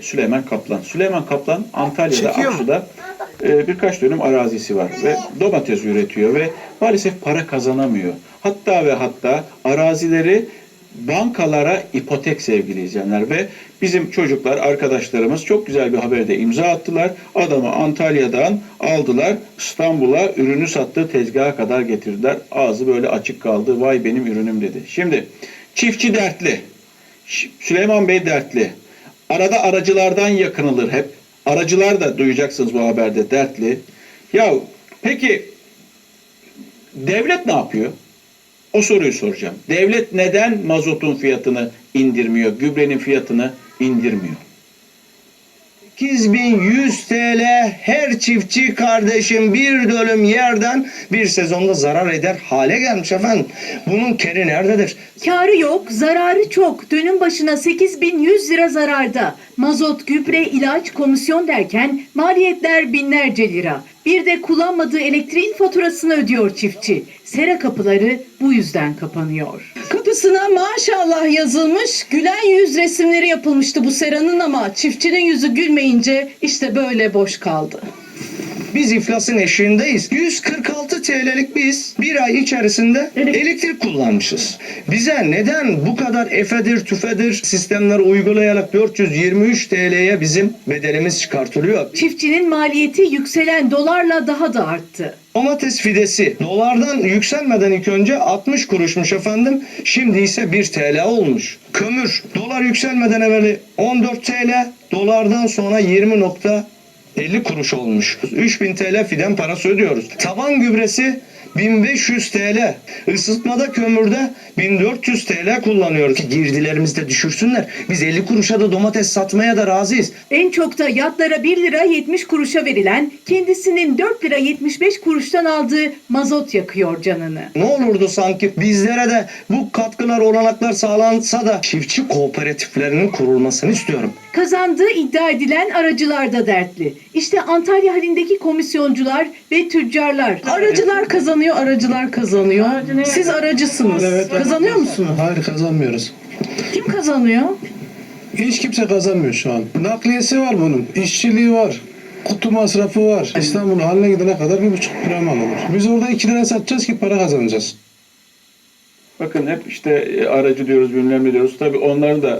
Süleyman Kaplan. Süleyman Kaplan Antalya'da Çekiyor mu? Aksu'da e, birkaç dönüm arazisi var ve domates üretiyor ve maalesef para kazanamıyor. Hatta ve hatta arazileri bankalara ipotek sevgili izleyenler ve bizim çocuklar arkadaşlarımız çok güzel bir haberde imza attılar. Adamı Antalya'dan aldılar İstanbul'a ürünü sattığı tezgaha kadar getirdiler. Ağzı böyle açık kaldı. Vay benim ürünüm dedi. Şimdi çiftçi dertli. Süleyman Bey dertli. Arada aracılardan yakınılır hep. Aracılar da duyacaksınız bu haberde dertli. Ya peki devlet ne yapıyor? O soruyu soracağım. Devlet neden mazotun fiyatını indirmiyor, gübrenin fiyatını indirmiyor? 8100 TL her çiftçi kardeşim bir dönüm yerden bir sezonda zarar eder hale gelmiş efendim. Bunun keri nerededir? Karı yok, zararı çok. Dönüm başına 8100 lira zararda. Mazot, gübre, ilaç, komisyon derken maliyetler binlerce lira. Bir de kullanmadığı elektriğin faturasını ödüyor çiftçi. Sera kapıları bu yüzden kapanıyor. Kapısına maşallah yazılmış gülen yüz resimleri yapılmıştı bu seranın ama çiftçinin yüzü gülmeyince işte böyle boş kaldı. Biz iflasın eşiğindeyiz. 146 TL'lik biz bir ay içerisinde elektrik kullanmışız. Bize neden bu kadar efedir tüfedir sistemler uygulayarak 423 TL'ye bizim bedelimiz çıkartılıyor? Çiftçinin maliyeti yükselen dolarla daha da arttı. Domates fidesi dolardan yükselmeden ilk önce 60 kuruşmuş efendim. Şimdi ise 1 TL olmuş. Kömür dolar yükselmeden evveli 14 TL dolardan sonra 20.50 kuruş olmuş. 3000 TL fiden parası ödüyoruz. Taban gübresi 1500 TL. Isıtmada kömürde 1400 TL kullanıyoruz. Ki Girdilerimizi de düşürsünler. Biz 50 kuruşa da domates satmaya da razıyız. En çok da yatlara 1 lira 70 kuruşa verilen, kendisinin 4 lira 75 kuruştan aldığı mazot yakıyor canını. Ne olurdu sanki bizlere de bu katkılar olanaklar sağlansa da çiftçi kooperatiflerinin kurulmasını istiyorum. Kazandığı iddia edilen aracılar da dertli. İşte Antalya halindeki komisyoncular ve tüccarlar. Aracılar kazanıyor, aracılar kazanıyor. Siz aracısınız. Kazanıyor musunuz? Hayır kazanmıyoruz. Kim kazanıyor? Hiç kimse kazanmıyor şu an. Nakliyesi var bunun. işçiliği var. Kutu masrafı var. İstanbul haline gidene kadar bir buçuk lira mal olur. Biz orada iki lira satacağız ki para kazanacağız. Bakın hep işte e, aracı diyoruz bilmem ne diyoruz. Tabii onların da